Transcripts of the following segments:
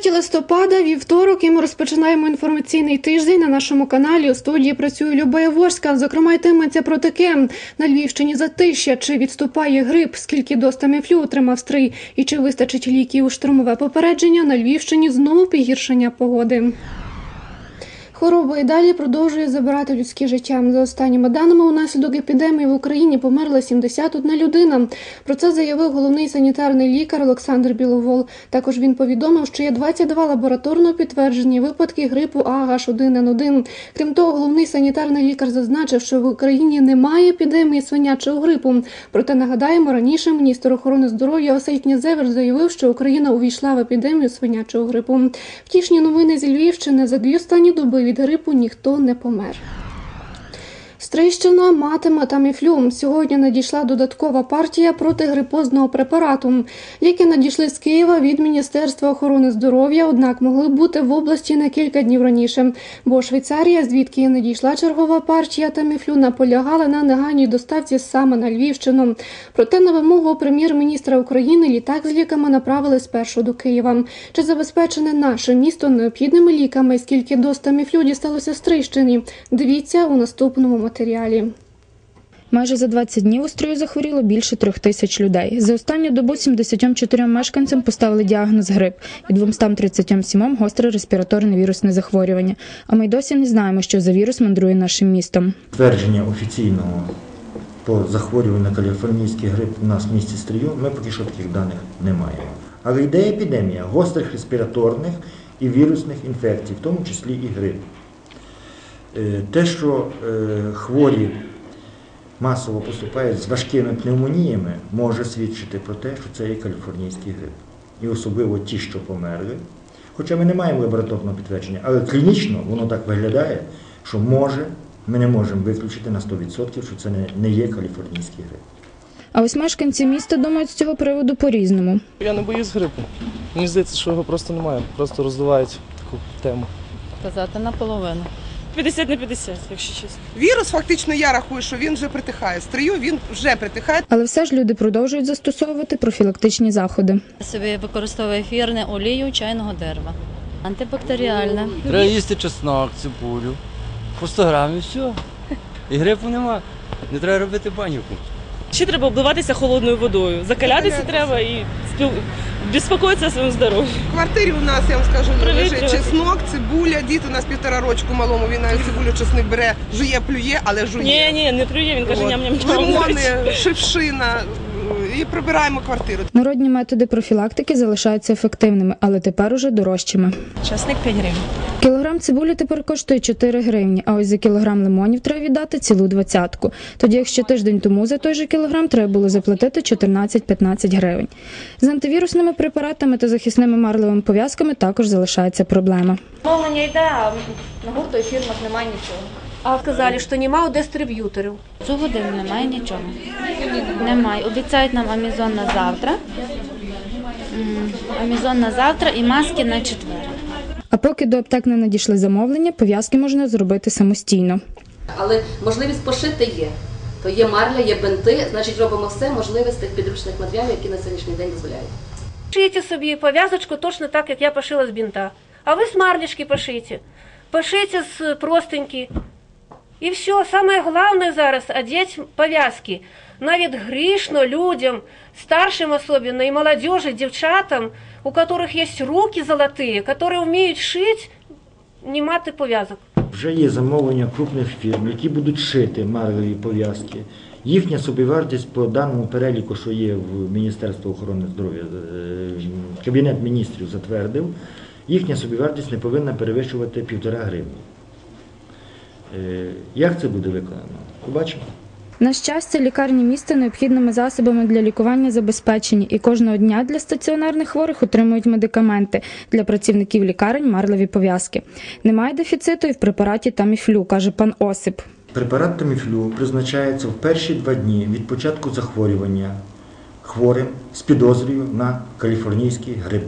23 листопада, вівторок, і ми розпочинаємо інформаційний тиждень на нашому каналі. У студії працює Люба Яворська. Зокрема, йтиметься про таке на Львівщині затища. Чи відступає грип? Скільки доз таміфлю отримав стрий? І чи вистачить ліків у штурмове попередження? На Львівщині знову погіршення погоди. Хвороба і далі продовжує забирати людське життя. За останніми даними, унаслідок епідемії в Україні померла 71 людина. Про це заявив головний санітарний лікар Олександр Біловол. Також він повідомив, що є 22 лабораторно підтверджені випадки грипу АH1N1. Крім того, головний санітарний лікар зазначив, що в Україні немає епідемії свинячого грипу. Проте нагадаємо, раніше міністр охорони здоров'я Василь Князевич заявив, що Україна увійшла в епідемію свинячого грипу. Втішні новини зі Львівщини за дві останні доби від грипу ніхто не помер. Стрийщина матиме таміфлю. Сьогодні надійшла додаткова партія протигрипозного препарату. Ліки надійшли з Києва від Міністерства охорони здоров'я, однак могли бути в області на кілька днів раніше. Бо Швейцарія, звідки надійшла чергова партія таміфлю, наполягала на негайній доставці саме на Львівщину. Проте на вимогу прем'єр-міністра України літак з ліками направили спершу до Києва. Чи забезпечене наше місто необхідними ліками? Скільки доз таміфлю дісталося Стрийщині? Дивіться у наступному матеріалі. Майже за 20 днів у строю захворіло більше трьох тисяч людей. За останню добу 74 мешканцям поставили діагноз грип і 237 – гостре респіраторне вірусне захворювання. А ми й досі не знаємо, що за вірус мандрує нашим містом. Твердження офіційного по захворюванню на каліфорнійський грип у нас в місті Стрию, ми поки що таких даних не маємо. Але йде епідемія гострих респіраторних і вірусних інфекцій, в тому числі і грип. Е, Те, що е, хворі масово поступають з важкими пневмоніями, може свідчити про те, що це є каліфорнійський грип. І особливо ті, що померли. Хоча ми не маємо лабораторного підтвердження, але клінічно воно так виглядає, що може, ми не можемо виключити на 100%, що це не, не є каліфорнійський грип. А ось мешканці міста думають з цього приводу по-різному. Я не боюсь грипу. Мені здається, що його просто немає. Просто роздувають таку тему. Казати наполовину. 50 на 50, якщо чесно. Вірус фактично я рахую, що він вже притихає. Стрию він вже притихає. Але все ж люди продовжують застосовувати профілактичні заходи. Собі використовую ефірне олію чайного дерева. Антибактеріальне. Треба їсти чеснок, цибулю, по 100 грамів, і все. І грипу нема. Не треба робити паніку. Ще треба обливатися холодною водою. Закалятися треба і спіл... безпокоїтися о своєму здоров'ю. В квартирі у нас, я вам скажу, лежить чеснок, цибуля. Дід у нас півтора рочку малому, він навіть цибулю чесник бере, жує, плює, але жує. Ні, ні, не плює, він каже От. ням-ням-ням. Лимони, шипшина і прибираємо квартиру. Народні методи профілактики залишаються ефективними, але тепер уже дорожчими. Часник 5 гривень. Кілограм цибулі тепер коштує 4 гривні, а ось за кілограм лимонів треба віддати цілу двадцятку. Тоді як ще тиждень тому за той же кілограм треба було заплатити 14-15 гривень. З антивірусними препаратами та захисними марлевими пов'язками також залишається проблема. Мовлення йде, а на гурту і фірмах немає нічого. А сказали, що немає дистриб'юторів. Цю годину немає нічого. Немає. Обіцяють нам Амізон на завтра. Амізон на завтра і маски на четвер. А поки до аптек не надійшли замовлення, пов'язки можна зробити самостійно. Але можливість пошити є. То є марля, є бинти, значить робимо все можливе з тих підручних матеріалів, які на сьогоднішній день дозволяють. Шийте собі пов'язочку точно так, як я пошила з бінта. А ви з марлішки пошийте. Пошийте з простеньки. І все, саме головне зараз одеть пов'язки. Навіть грішно людям, старшим особенно, і молодежи, дівчатам, у которых є руки золоті, які вміють шити, не мати пов'язок. Вже є замовлення крупних фірм, які будуть шити марлеві пов'язки. Їхня собівартість по даному переліку, що є в Міністерстві охорони здоров'я, е, Кабінет міністрів затвердив, їхня собівартість не повинна перевищувати півтора гривні. Е, Як це буде виконано? Побачимо. На щастя, лікарні міста необхідними засобами для лікування забезпечені, і кожного дня для стаціонарних хворих отримують медикаменти для працівників лікарень марлеві пов'язки. Немає дефіциту і в препараті таміфлю, каже пан Осип. Препарат таміфлю призначається в перші два дні від початку захворювання хворим з підозрою на каліфорнійський грип.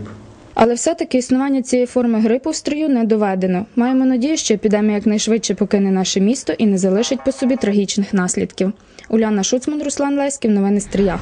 Але все-таки існування цієї форми грипу в стрію не доведено. Маємо надію, що епідемія якнайшвидше покине наше місто і не залишить по собі трагічних наслідків. Уляна Шуцман, Руслан Леськів, новини Стрія.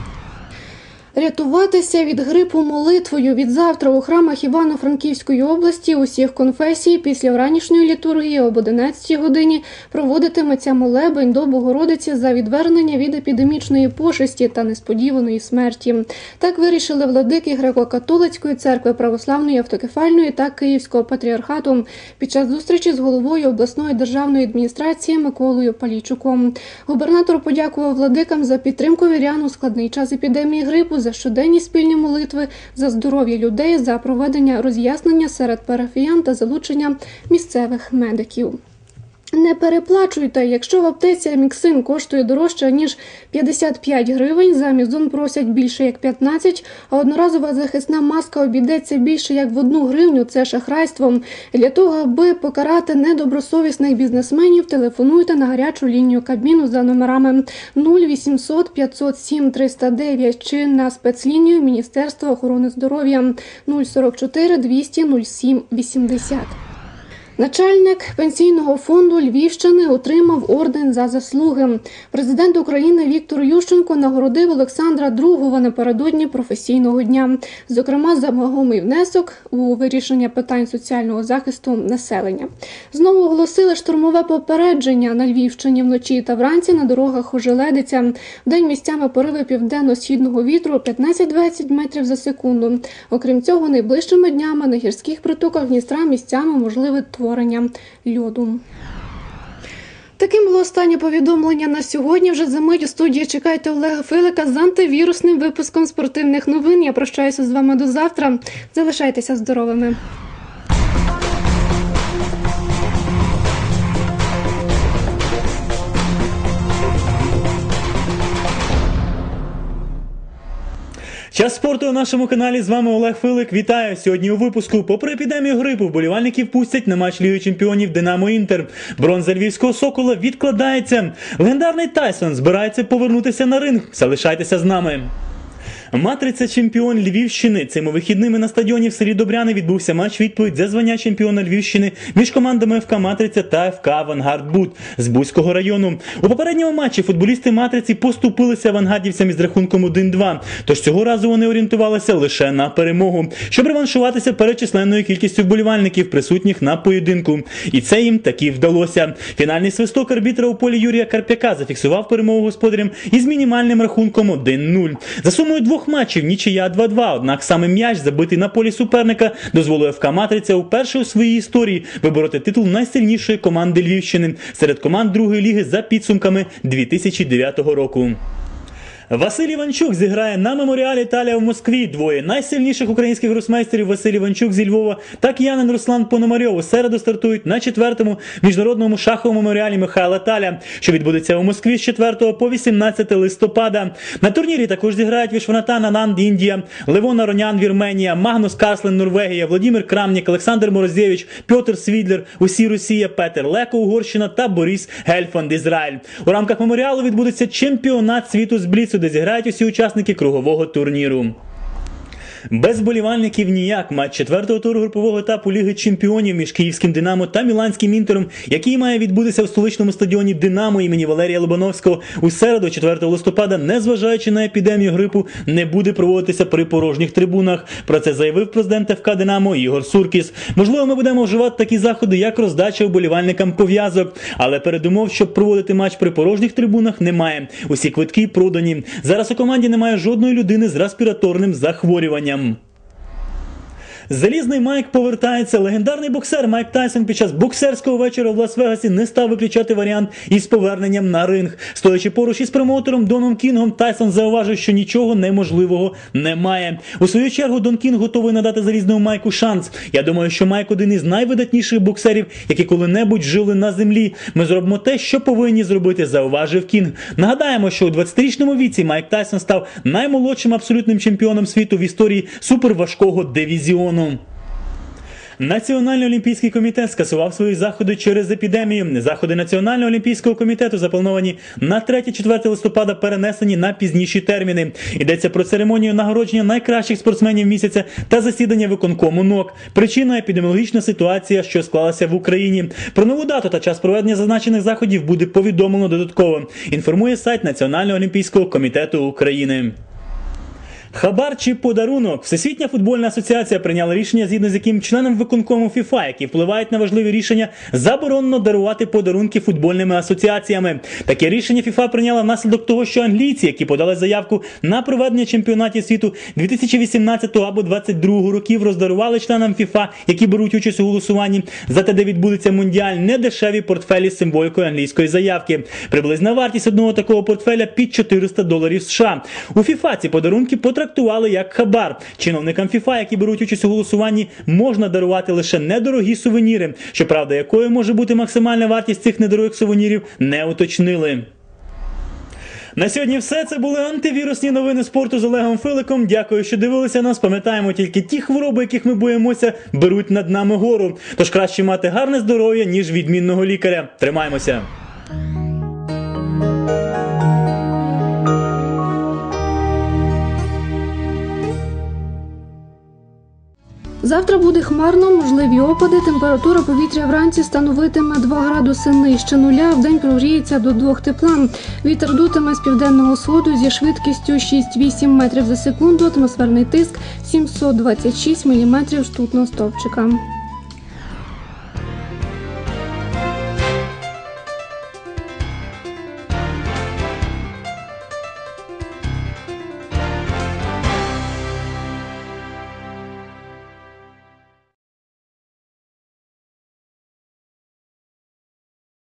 Рятуватися від грипу молитвою від завтра у храмах Івано-Франківської області усіх конфесій після вранішньої літургії об 11 годині проводитиметься молебень до Богородиці за відвернення від епідемічної пошесті та несподіваної смерті. Так вирішили владики греко-католицької церкви православної автокефальної та Київського патріархату під час зустрічі з головою обласної державної адміністрації Миколою Палійчуком. Губернатор подякував владикам за підтримку вірян у складний час епідемії грипу, за щоденні спільні молитви, за здоров'я людей, за проведення роз'яснення серед парафіян та залучення місцевих медиків. Не переплачуйте, якщо в аптеці міксин коштує дорожче ніж 55 гривень, за Амізон просять більше як 15, а одноразова захисна маска обійдеться більше як в одну гривню. Це шахрайством. Для того, аби покарати недобросовісних бізнесменів, телефонуйте на гарячу лінію Кабміну за номерами 0800 507 309 чи на спецлінію Міністерства охорони здоров'я 044 200 07 80. Начальник пенсійного фонду Львівщини отримав орден за заслуги. Президент України Віктор Ющенко нагородив Олександра Другова напередодні професійного дня, зокрема за вагомий внесок у вирішення питань соціального захисту населення. Знову оголосили штурмове попередження на Львівщині вночі та вранці на дорогах ожеледиться. Вдень місцями пориви південно-східного вітру 15-20 метрів за секунду. Окрім цього, найближчими днями на гірських притоках Дністра місцями можливе творення льоду. Таким було останнє повідомлення на сьогодні. Вже за мить у студії чекайте Олега Филика з антивірусним випуском спортивних новин. Я прощаюся з вами до завтра. Залишайтеся здоровими. Час спорту на нашому каналі з вами Олег Филик. Вітаю сьогодні у випуску. Попри епідемію грипу, вболівальників пустять на матч Ліги Чемпіонів Динамо Інтер. Бронза львівського сокола відкладається. Легендарний Тайсон збирається повернутися на ринг. Залишайтеся з нами. Матриця чемпіон Львівщини. Цими вихідними на стадіоні в селі Добряни відбувся матч відповідь за звання чемпіона Львівщини між командами ФК Матриця та ФК Авангард Буд з Бузького району. У попередньому матчі футболісти Матриці поступилися авангардівцям із рахунком 1-2. Тож цього разу вони орієнтувалися лише на перемогу, щоб реваншуватися перед численною кількістю вболівальників, присутніх на поєдинку. І це їм таки вдалося. Фінальний свисток арбітра у полі Юрія Карпяка зафіксував перемогу господарям із мінімальним рахунком 1-0. За сумою двох матчів нічия 2-2, однак саме м'яч, забитий на полі суперника, дозволив ФК Матриця вперше у своїй історії вибороти титул найсильнішої команди Львівщини серед команд другої ліги за підсумками 2009 року. Василь Іванчук зіграє на меморіалі Італія в Москві. Двоє найсильніших українських гросмейстерів Василь Іванчук зі Львова та киянин Руслан Пономарьов у середу стартують на четвертому міжнародному шаховому меморіалі Михайла Таля, що відбудеться у Москві з 4 по 18 листопада. На турнірі також зіграють Вішванатан Ананд Індія, Левон Аронян Вірменія, Магнус Карслен Норвегія, Владимир Крамнік, Олександр Морозєвич, Пьотр Свідлер, усі Росія, Петер Леко Угорщина та Борис Гельфанд Ізраїль. У рамках меморіалу відбудеться чемпіонат світу з бліцу, де зіграють усі учасники кругового турніру. Без болівальників ніяк матч четвертого туру групового етапу Ліги Чемпіонів між київським Динамо та Міланським інтером, який має відбутися в столичному стадіоні Динамо імені Валерія Лобановського у середу, 4 листопада, незважаючи на епідемію грипу, не буде проводитися при порожніх трибунах. Про це заявив президент ФК Динамо Ігор Суркіс. Можливо, ми будемо вживати такі заходи, як роздача вболівальникам пов'язок, але передумов, щоб проводити матч при порожніх трибунах, немає. Усі квитки продані. Зараз у команді немає жодної людини з респіраторним захворюванням. камнем Залізний Майк повертається. Легендарний боксер Майк Тайсон під час боксерського вечора в Лас-Вегасі не став виключати варіант із поверненням на ринг. Стоячи поруч із промоутером Доном Кінгом, Тайсон зауважив, що нічого неможливого немає. У свою чергу Дон Кінг готовий надати залізному Майку шанс. Я думаю, що Майк один із найвидатніших боксерів, які коли-небудь жили на землі. Ми зробимо те, що повинні зробити, зауважив Кінг. Нагадаємо, що у 20-річному віці Майк Тайсон став наймолодшим абсолютним чемпіоном світу в історії суперважкого дивізіону. Національний олімпійський комітет скасував свої заходи через епідемію. Заходи Національного олімпійського комітету заплановані на 3-4 листопада, перенесені на пізніші терміни. Йдеться про церемонію нагородження найкращих спортсменів місяця та засідання виконкому НОК. Причина епідеміологічна ситуація, що склалася в Україні. Про нову дату та час проведення зазначених заходів буде повідомлено додатково. Інформує сайт Національного олімпійського комітету України. Хабар чи подарунок? Всесвітня футбольна асоціація прийняла рішення, згідно з яким членам виконкому ФІФА, які впливають на важливі рішення, заборонено дарувати подарунки футбольними асоціаціями. Таке рішення ФІФА прийняла внаслідок того, що англійці, які подали заявку на проведення чемпіонатів світу 2018 або 2022 років, роздарували членам ФІФА, які беруть участь у голосуванні за те, де відбудеться мундіаль, недешеві портфелі з символікою англійської заявки. Приблизна вартість одного такого портфеля під 400 доларів США. У ФІФА ці подарунки потрактували як хабар. Чиновникам ФІФА, які беруть участь у голосуванні, можна дарувати лише недорогі сувеніри. Щоправда, якою може бути максимальна вартість цих недорогих сувенірів, не уточнили. На сьогодні все це були антивірусні новини спорту з Олегом Филиком. Дякую, що дивилися нас. Пам'ятаємо тільки ті хвороби, яких ми боїмося, беруть над нами гору. Тож краще мати гарне здоров'я, ніж відмінного лікаря. Тримаймося. Завтра буде хмарно, можливі опади. Температура повітря вранці становитиме 2 градуси нижче нуля. В день прогріється до 2 тепла. Вітер дутиме з південного сходу зі швидкістю 6-8 метрів за секунду. Атмосферний тиск 726 міліметрів штутного стовпчика.